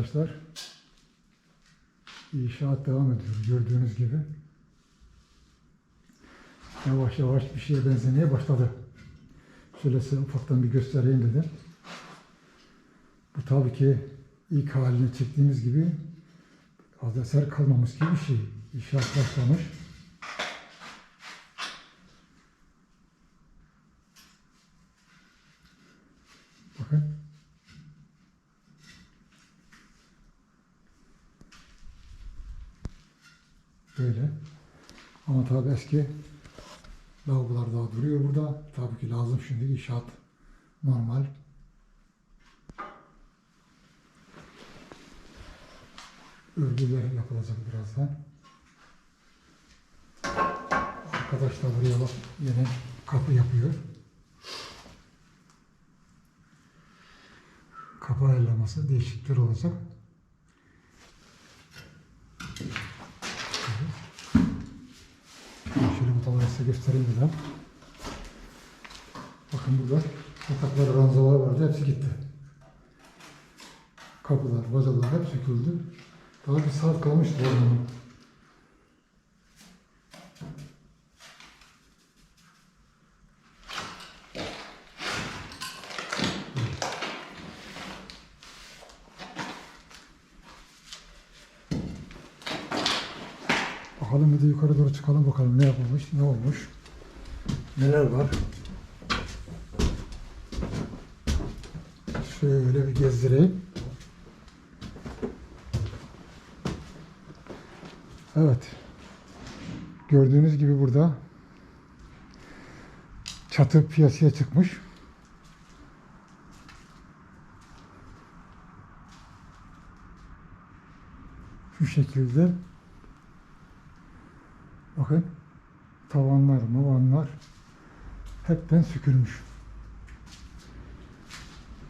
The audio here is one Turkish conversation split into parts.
arkadaşlar. İnşaat devam ediyor gördüğünüz gibi. Yavaş yavaş bir şeye benzemeye başladı. Şöyle size ufaktan bir göstereyim dedim. Bu tabii ki ilk halini çektiğimiz gibi az eser kalmamış gibi bir şey. İnşaat başlamış. Bakın. Böyle. Ama tabii eski lavabolar daha duruyor burada. Tabii ki lazım şimdi inşaat normal. Örgüler yapılacak birazdan. Arkadaş da buraya bak yine kapı yapıyor. Kapı ayarlaması değişiklikler olacak. Şöyle bu tabağı size göstereyim daha. Bakın burada yataklar, ranzalar vardı. Hepsi gitti. Kapılar, bacalar hep söküldü. Daha bir saat kalmıştı orada. Bakalım bir de yukarı doğru çıkalım bakalım ne yapılmış, ne olmuş, neler var. Şöyle bir gezdireyim. Evet. Gördüğünüz gibi burada çatı piyasaya çıkmış. Şu şekilde Bakın tavanlar, mavanlar hepten sökülmüş.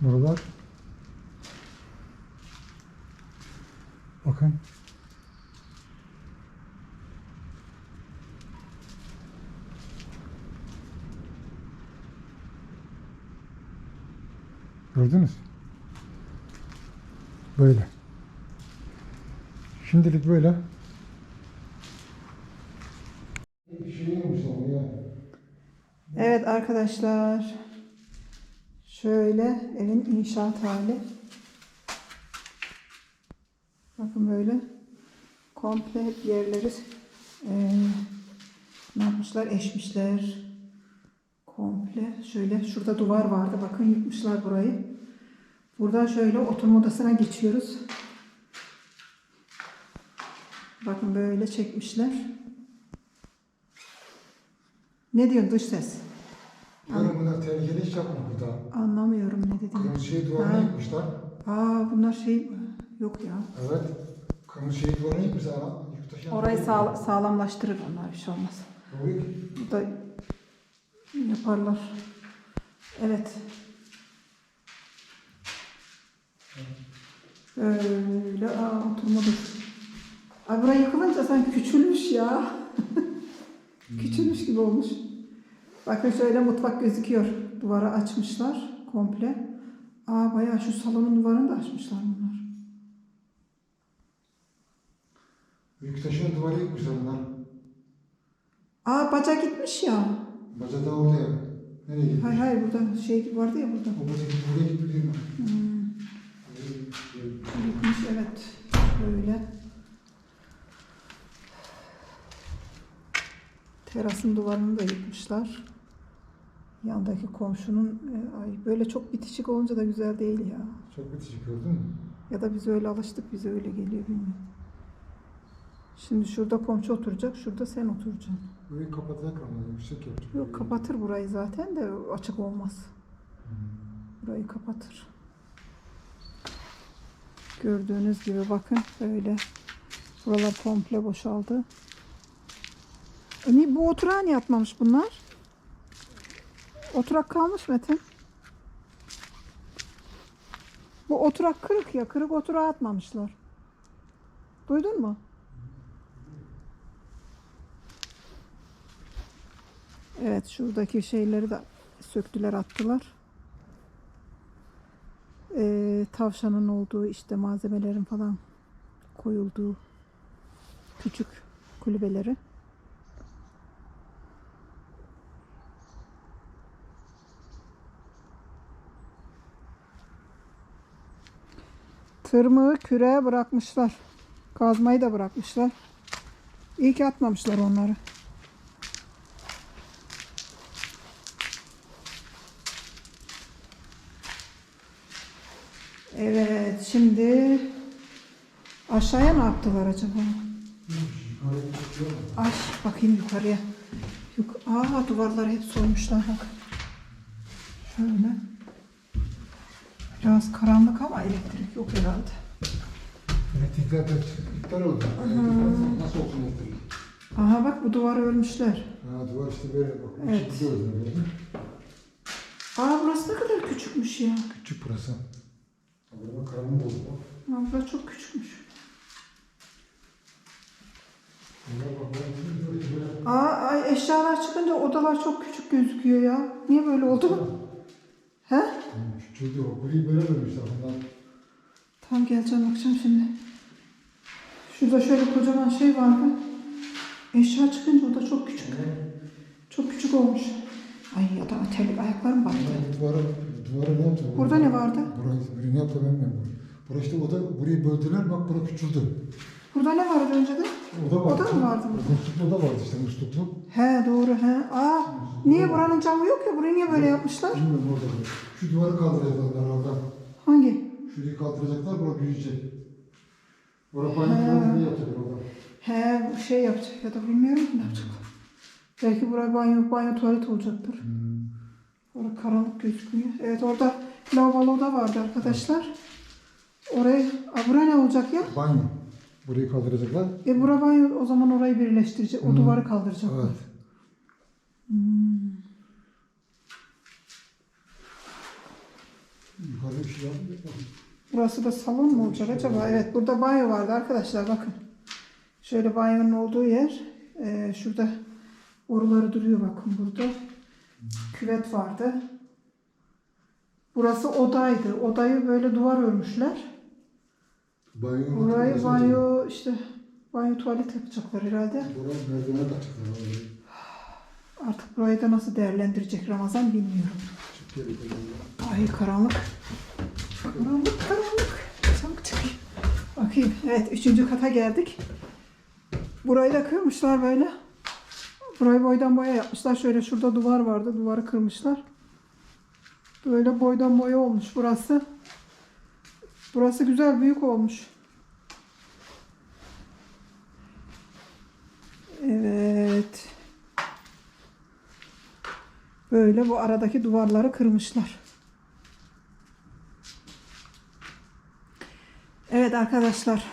Buralar bakın Gördünüz? Böyle. Şimdilik böyle. Evet arkadaşlar. Şöyle evin inşaat hali. Bakın böyle. Komple hep yerleri eee, ne yapmışlar? Eşmişler. Komple. Şöyle şurada duvar vardı. Bakın yıkmışlar burayı. Buradan şöyle oturma odasına geçiyoruz. Bakın böyle çekmişler. Ne diyorsun dış ses? Yani bunlar tehlikeli iş yapma burada. Anlamıyorum ne dediğini. Kırmızı şey duvarını Ha. yıkmışlar. Aa bunlar şey yok ya. Evet. Kırmızı şey duvarını yıkmışlar. Yurttaşlar. Orayı sağ, sağlamlaştırır onlar bir şey olmaz. Tabii. Bu da yaparlar. Evet. Öyle aa oturma dur. Ay buraya yıkılınca sanki küçülmüş ya. küçülmüş gibi olmuş. Bakın şöyle mutfak gözüküyor. Duvara açmışlar komple. Aa bayağı şu salonun duvarını da açmışlar bunlar. Yurttaşın duvarı yıkmışlar bunlar. Aa baca gitmiş ya. Baca da orada ya. Nereye gitti? Hayır hayır burada şey vardı ya burada. O baca buraya gitti değil mi? Hmm. Gitmiş evet. Böyle. Terasın duvarını da yıkmışlar. Yandaki komşunun e, ay böyle çok bitişik olunca da güzel değil ya. Çok bitişik gördün mü? Ya da biz öyle alıştık bize öyle geliyor bilmiyorum. Şimdi şurada komşu oturacak, şurada sen oturacaksın. Burayı kapatacak ama yüksek yapacak. Yok kapatır burayı zaten de açık olmaz. Burayı kapatır. Gördüğünüz gibi bakın böyle buralar komple boşaldı. E ni- bu oturağa niye atmamış bunlar? Oturak kalmış Metin. Bu oturak kırık ya. Kırık oturağa atmamışlar. Duydun mu? Evet şuradaki şeyleri de söktüler attılar. Ee, tavşanın olduğu işte malzemelerin falan koyulduğu küçük kulübeleri. Tırmığı küreğe bırakmışlar. Kazmayı da bırakmışlar. İyi ki atmamışlar onları. Evet, şimdi aşağıya ne yaptılar acaba? Ay, bakayım yukarıya. Yuk Aa, duvarları hep soymuşlar bak. Şöyle. Biraz karanlık ama elektrik yok herhalde. Elektrikler de iptal oldu. Nasıl olsun elektrik? Aha bak bu duvarı örmüşler. Ha duvar işte böyle bak. Evet. Böyle. Aa burası ne kadar küçükmüş ya. Küçük burası. Burada karanlık oldu bak. Aa, burası çok küçükmüş. Böyle. Aa ay eşyalar çıkınca odalar çok küçük gözüküyor ya. Niye böyle oldu? He? Küçüldü o. Burayı böyle vermişler bunlar. Tam geleceğim bakacağım şimdi. Şurada şöyle kocaman şey vardı. Eşya çıkınca o da çok küçük. Çok küçük olmuş. Ay ya da terlik ayaklarım battı. Bunlar Duvara, duvara ne yaptı? Burada ne vardı? Burayı, burayı ne yaptı ben bilmiyorum. Burası işte oda, burayı böldüler bak bura küçüldü. Burada ne vardı önceden? Oda var. Oda mı vardı? Musluklu oda vardı işte musluklu. He doğru he. Aa niye buranın camı yok ya? Burayı niye böyle yapmışlar? Bilmiyorum orada. bu. Şu duvarı kaldıracaklar orada. Hangi? Şurayı kaldıracaklar, bura büyüyecek. Bura banyo gibi yapacaklar orada. He şey yapacak ya da bilmiyorum ki ne yapacaklar. Belki buraya banyo, banyo tuvalet olacaktır. Hmm. Orada karanlık gözükmüyor. Evet orada lavabo oda vardı arkadaşlar. Oraya, Aa, bura ne olacak ya? Banyo. Burayı kaldıracaklar. E bura banyo o zaman orayı birleştirecek. O duvarı kaldıracaklar. Evet. Yukarıda bir şey yapmıyor. Burası da salon mu olacak acaba? Evet burada banyo vardı arkadaşlar bakın. Şöyle banyonun olduğu yer. Ee, şurada boruları duruyor bakın burada. Küvet vardı. Burası odaydı. Odayı böyle duvar örmüşler. Banyo. Burayı banyo işte banyo tuvalet yapacaklar herhalde. Buraya merdivene kaçacaklar. Artık burayı da nasıl değerlendirecek Ramazan bilmiyorum. Ay karanlık. Karanlık karanlık. Çabuk çıkayım. Bakayım. Evet üçüncü kata geldik. Burayı da kırmışlar böyle. Burayı boydan boya yapmışlar. Şöyle şurada duvar vardı. Duvarı kırmışlar. Böyle boydan boya olmuş burası. Burası güzel büyük olmuş. Evet. Böyle bu aradaki duvarları kırmışlar. Evet arkadaşlar.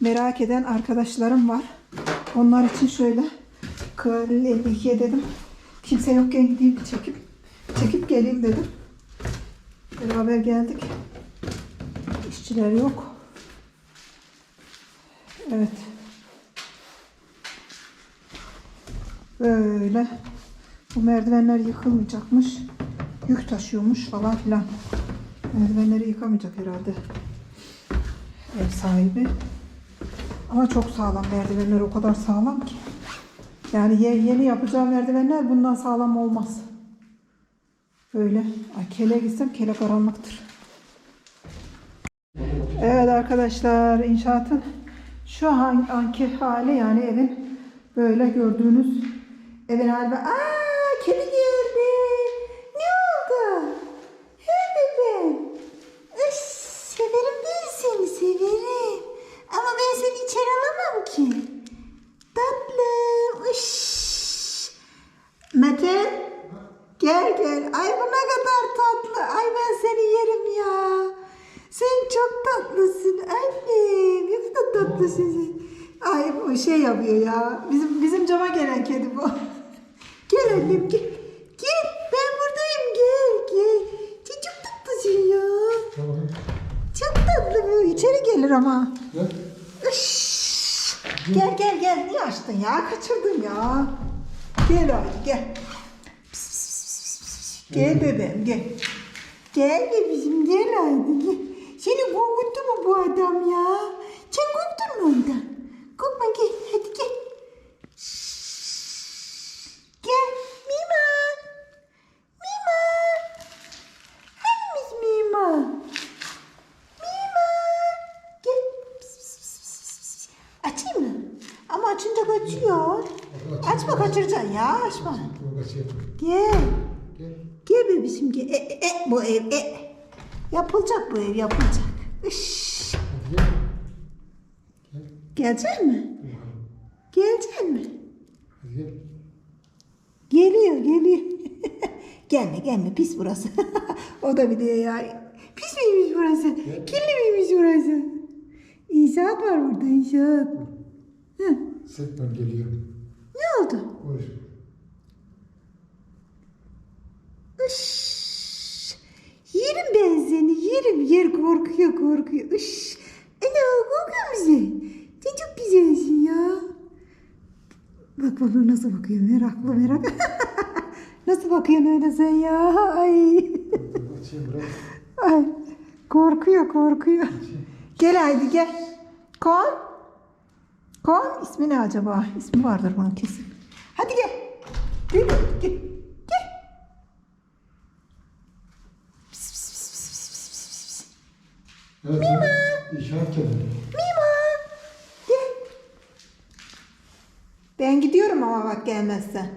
Merak eden arkadaşlarım var. Onlar için şöyle Kaliye dedim. Kimse yokken gideyim çekip çekip geleyim dedim. Beraber geldik. İşçiler yok. Evet. Böyle. Bu merdivenler yıkılmayacakmış. Yük taşıyormuş falan filan. Merdivenleri yıkamayacak herhalde. Ev sahibi. Ama çok sağlam merdivenler o kadar sağlam ki. Yani ye- yeni yapacağı merdivenler bundan sağlam olmaz. Böyle. Ay kele gitsem kele karanlıktır. Arkadaşlar inşaatın şu an anki hali yani evin böyle gördüğünüz evin hali. Aa kedi geldi. Ne oldu? He bebeğim. Üş, severim ben seni severim. Ama ben seni içeri alamam ki. Tatlım. Üş. Mete. Gel gel. Ay bu ne kadar tatlı. Ay ben seni yerim ya. Sen çok tatlısın annem. Ne kadar tatlısın. Ay bu şey yapıyor ya. Bizim bizim cama gelen kedi bu. gel annem gel. Gel ben buradayım gel gel. Sen çok tatlısın ya. Tamam. Çok tatlı bu. İçeri gelir ama. Gel. Üş. Gel gel gel. Niye açtın ya? Kaçırdım ya. Gel abi gel. Pis, pis, pis, pis, pis. Gel bebeğim gel. Gel bebişim gel haydi gel. Seni korkuttu mu bu adam ya? Sen korktun mu ondan? Korkma gel hadi gel. Gel Mima. Mima. Hangimiz Mima? Mima. Gel. Pis, pis, pis, pis, pis. Açayım mı? Ama açınca kaçıyor. Açma kaçıracaksın ya açma. Gel. Gel. Gel bebişim gel. E, e, e, bu ev e. Yapılacak bu ev yapılacak. Iş. Gel. Gel. Gelecek mi? Gelecek mi? Gel. Geliyor geliyor. gelme gelme pis burası. o da bir de ya. Pis miymiş burası? Kirli miymiş burası? İnşaat var burada inşaat. Hı. Sekmem geliyor. Ne oldu? Konuş. Iş. Yerim. Yer korkuyor korkuyor. Iş. Ana korkuyor musun? Sen çok güzelsin ya. Bak bana nasıl bakıyor meraklı merak. nasıl bakıyorsun öyle sen ya? Ay. Ay. Korkuyor korkuyor. Gel haydi gel. Kon. Kon ismi ne acaba? İsmi vardır bunun kesin. Hadi. Gel gel. Gel. Pis, pis, pis, pis, pis, pis, pis, pis. Evet, İnşaat kendini. Mima. Gel. Ben gidiyorum ama bak gelmezsen.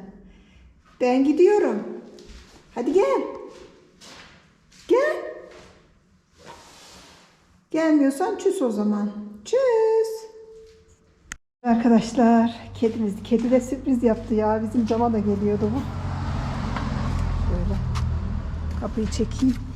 Ben gidiyorum. Hadi gel. Gel. Gelmiyorsan çüs o zaman. Çüs. Arkadaşlar kedimiz, kedi de sürpriz yaptı ya. Bizim cama da geliyordu bu. Şöyle kapıyı çekeyim.